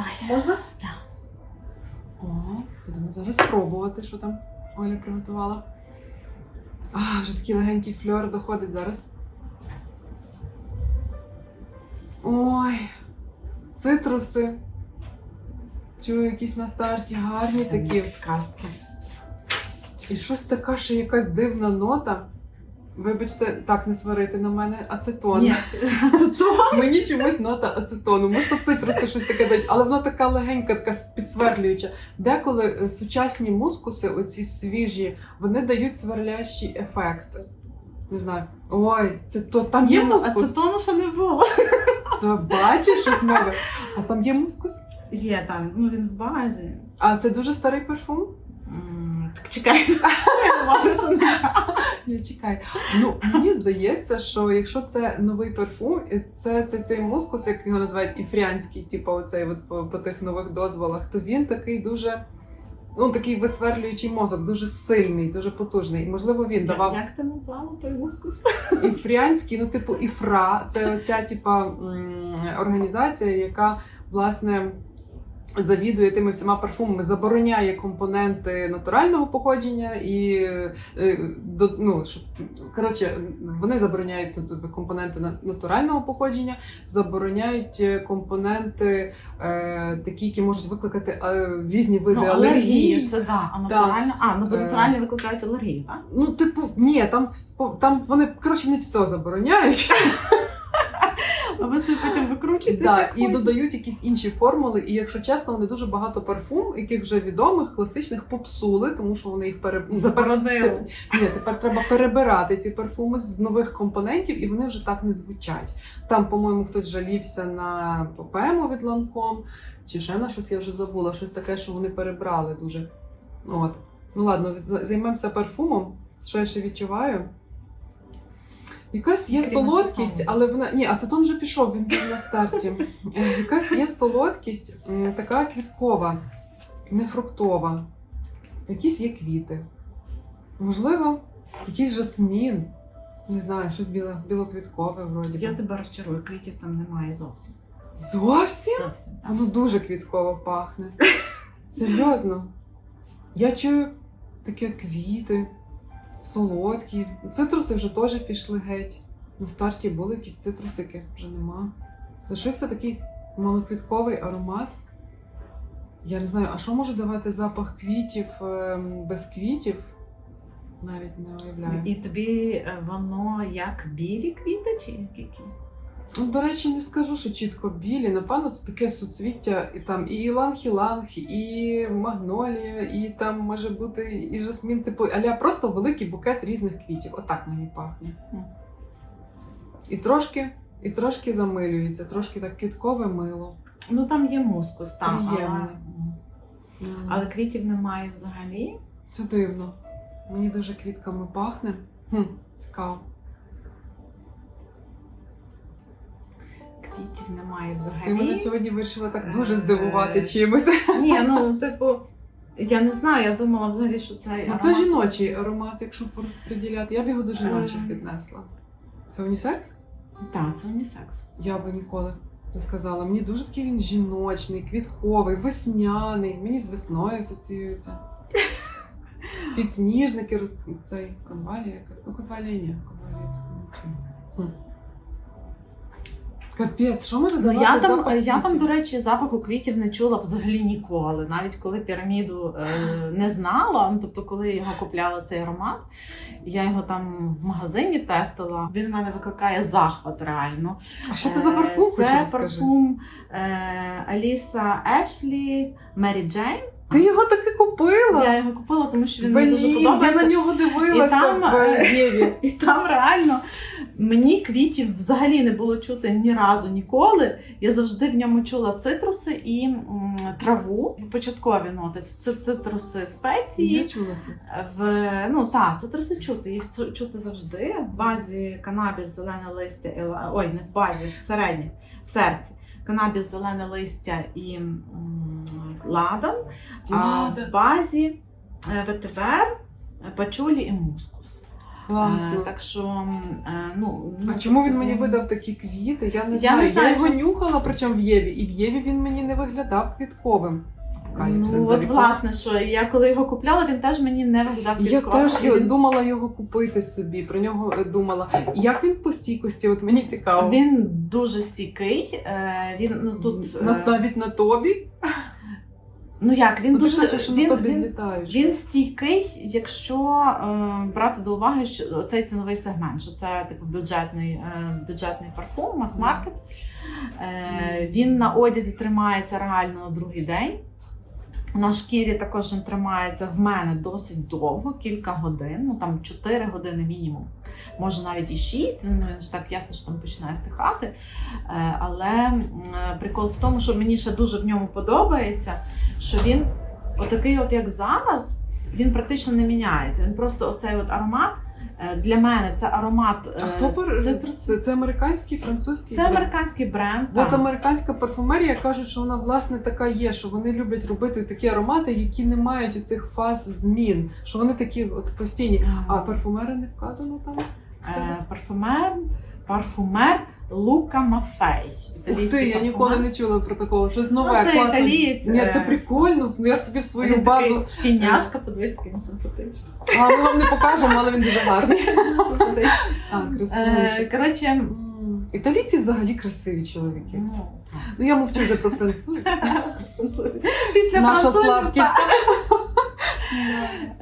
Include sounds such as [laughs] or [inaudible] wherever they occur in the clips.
Тримай. Можна? Так. О, будемо зараз пробувати, що там Оля приготувала. А, вже такий легенький фльор доходить зараз. Ой, цитруси. Чую, якісь на старті гарні такі. Казки. І щось така, що якась дивна нота. Вибачте, так не сварити на мене, ацетон. Ні, [laughs] це. Мені чомусь нота ацетону. Може, то цитруси щось таке дають, але вона така легенька, така підсверлююча. Деколи е, сучасні мускуси, оці свіжі, вони дають сверлящий ефект. Не знаю. Ой, це то там є Ні, ну, мускус. Ацетону ще не було. Та бачиш щось нове. А там є мускус? Є там, ну він в базі. А це дуже старий парфум? Чекай. [laughs] Я не можу, що не Я чекаю. Ну мені здається, що якщо це новий парфум, це, це цей мускус, як його називають іфріанський, типу оцей от по, по тих нових дозволах, то він такий дуже. Ну, такий висверлюючий мозок, дуже сильний, дуже потужний. І можливо він давав Як ти назвала той мускус? іфріанський, ну, типу, іфра. Це оця типа організація, яка власне завідує тими всіма парфумами, забороняє компоненти натурального походження і е, ну, коротше, вони забороняють компоненти на- натурального походження, забороняють е, компоненти, е, такі, які можуть викликати е, різні види Ну, алергії. алергії, це да. А натурально. А, ну бо натуральні викликають алергію, так? Ну, типу, ні, там, там вони коротше не все забороняють. [laughs] А ви собі потім викручуєтеся. Да, і додають якісь інші формули. І якщо чесно, вони дуже багато парфум, яких вже відомих, класичних попсули, тому що вони їх пере... Заборонили. Ні, тепер треба перебирати ці парфуми з нових компонентів, і вони вже так не звучать. Там, по-моєму, хтось жалівся на попему від ланком, чи ще на щось я вже забула, щось таке, що вони перебрали дуже. От. Ну ладно, займемося парфумом. Що я ще відчуваю? Якась є Крім солодкість, але вона. Ні, ацетон вже пішов, він був на старті. Е, Якась є солодкість, така квіткова, не фруктова. Якісь є квіти. Можливо, якийсь жасмін. Не знаю, щось біле, білоквіткове вроді. Я тебе розчарую, квітів там немає зовсім. Зовсім? Зовсім. так. Воно дуже квітково пахне. [laughs] Серйозно. Я чую таке квіти, солодкі. Цитруси вже теж пішли геть. На старті були якісь цитрусики, вже нема. Лишився такий малоквітковий аромат. Я не знаю, а що може давати запах квітів ем, без квітів? Навіть не уявляю. І тобі е, воно як білі квіти чи які? Ну, до речі, не скажу, що чітко білі. Напевно, це таке суцвіття, і там і іланг-іланг, і магнолія, і там може бути і жасмін, типу, аля просто великий букет різних квітів. Отак мені пахне. І трошки, і трошки замилюється, трошки так квіткове мило. Ну там є мускус, там. Але, Приємне. М. М, але квітів немає взагалі. Це дивно. Мені дуже квітками пахне. Хм, цікаво. Квітів немає взагалі. Ти мене сьогодні вирішила так Е, дуже здивувати чимось. [laughs] Ні, ну типу, я не знаю, я думала взагалі, що це. Ну, це жіночий аромат, якщо порозподіляти. Я б його до жіночих Е. віднесла. Це унісекс? Так, це унісекс. Я би ніколи не сказала. Мені дуже такий він жіночний, квітковий, весняний. Мені з весною асоціюється. [laughs] Підсніжники, роз... цей конвалія якась. Ну, конвалія ні, конвалія тут. Хм. Капець, що може Ну, давати я там, запах я там, квітів? до речі, запаху квітів не чула взагалі ніколи. Навіть коли піраміду е, не знала, ну тобто, коли його купляла цей аромат, я його там в магазині тестила. Він в мене викликає захват реально. А що це за парфум? Е, Це розкажи. парфум е, Аліса Ешлі Мері Джейн. Ти його таки купила? Я його купила, тому що він мені дуже я на нього дивилася І там, в е, Єві. [laughs] І там реально мені квітів взагалі не було чути ні разу ніколи. Я завжди в ньому чула цитруси і м, траву. Початкові ноти. Це цитруси спеції. Я чула це. В ну так, цитруси чути. Їх чути завжди. В базі канабіс, зелене листя, ой, не в базі, в середній, в серці. Канабіс, зелене листя і м, ладан. А в базі е, ветивер, пачулі і мускус. Класно. Е, так що, е, ну, А ну, чому він мені видав такі квіти? Я не Я знаю. не знаю, я його чи- нюхала, причому в Єві. І в Єві він мені не виглядав квітковим. Ну, от власне, що я коли його купляла, він теж мені не виглядав Я теж він, думала його купити собі, про нього думала. Як він по стійкості? От мені цікаво. він дуже стійкий. Він ну тут навіть на тобі? Ну як він Ну, дуже що він, він. Він стійкий, якщо е, брати до уваги, що цей ціновий сегмент, що це типу бюджетний, е, бюджетний парфум, мас-маркет. Е, він на одязі тримається реально на другий день. На шкірі також він тримається в мене досить довго, кілька годин, ну там 4 години мінімум, може навіть і 6, він, ж так ясно, що там починає стихати. Е, але прикол в тому, що мені ще дуже в ньому подобається, що він отакий, от як зараз, він практично не міняється. Він просто оцей от аромат. Е, Для мене це аромат. А е, хто пар... це, це, це, американський, французький? це бренд? американський бренд. От так. американська парфумерія кажуть, що вона власне така є, що вони люблять робити такі аромати, які не мають цих фаз змін, що вони такі от постійні. А парфумери не вказано там? Е, парфумер, парфумер Лука Мафей. Ух ти, я ніколи не чула про такого. Щось нове, ну, це класно. італієць. Ні, це е, прикольно. Ну я собі в свою він базу. такий Фіняшка, подивись, який він симпатичний. А ми вам не покажемо, але він дуже гарний. [laughs] А, Е, красивий. Коротше, Італійці взагалі красиві чоловіки. ну, Ну я мовчу вже про французів. Після Наша слабкість.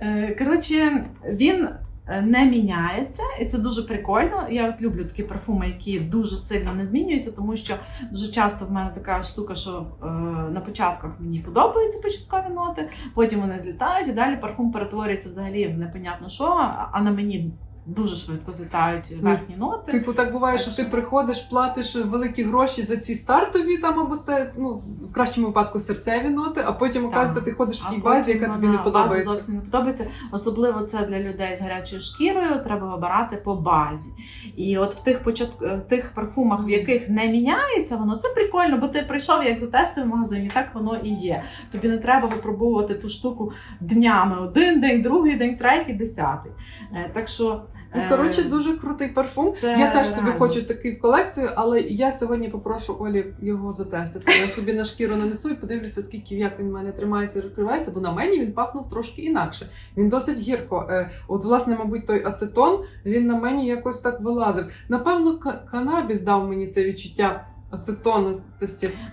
Е, Коротше, він е, не міняється, і це дуже прикольно. Я от люблю такі парфуми, які дуже сильно не змінюються, тому що дуже часто в мене така штука, що е, на початках мені подобаються початкові ноти, потім вони злітають, і далі парфум перетворюється взагалі в непонятно що, а на мені дуже швидко злітають верхні ноти. Типу, так буває, Так що ти приходиш, платиш великі гроші за ці стартові там або се, ну, в кращому випадку серцеві ноти, а потім оказується, ти ходиш в тій базі, яка тобі не подобається. Зовсім не подобається. Особливо це для людей з гарячою шкірою. Треба вибирати по базі. І от в тих почат... в тих парфумах, в яких не міняється воно, це прикольно, бо ти прийшов як затестив в магазині, так воно і є. Тобі не треба випробовувати ту штуку днями: один день, другий день, третій, десятий. Е, Так що Ну, коротше, дуже крутий парфум. це я теж собі реально. хочу такий в колекцію, але я сьогодні попрошу Олі його затестити. Я собі на шкіру нанесу і подивлюся, скільки як він в мене тримається і розкривається, бо на мені він пахнув трошки інакше. Він досить гірко. Е, От, власне, мабуть, той ацетон він на мені якось так вилазив. Напевно, ка- канабіс дав мені це відчуття. Ацетону це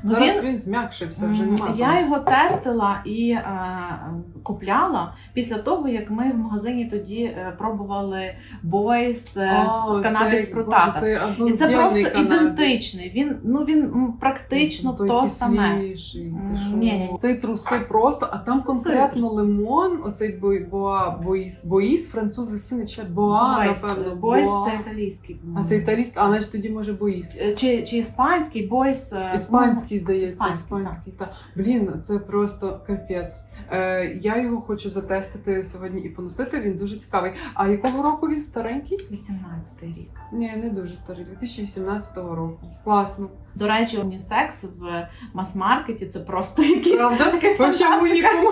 Ну, Зараз він- він, зм'якшився, вже немає. Я його тестила і е, купляла після того, як ми в магазині тоді е, пробували бойс канабіс фрутата. Це І це просто ідентичний. Він ну він практично то саме. Ні-ні-ні. Цей труси просто, а там конкретно труси. лимон, оцей бой- боа, боїс, боїс, французи всі не боа, напевно. бойс це італійський. А це італійський, а значить тоді може боїс. Е, Чи, чи іспанський бойс? е, Іспанський, здається, іспанський, іспанський. Та. Блін, це просто капець. Е, я його хочу затестити сьогодні і поносити. Він дуже цікавий. А якого року він старенький? ну, 18-й рік. Ні, не дуже старий, 2018 року. Класно. До речі, унісекс в мас-маркеті це просто якийсь Правда? якась Вообще унікум.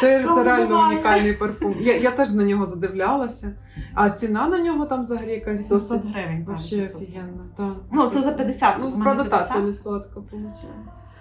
Це, це реально унікальний парфум. Я, я теж на нього задивлялася. А ціна на нього там взагалі якась 700 досить гривень. вообще 700. офігенна. Так. Ну, це за 50. Ну, мене так, 50. це не сотка, виходить.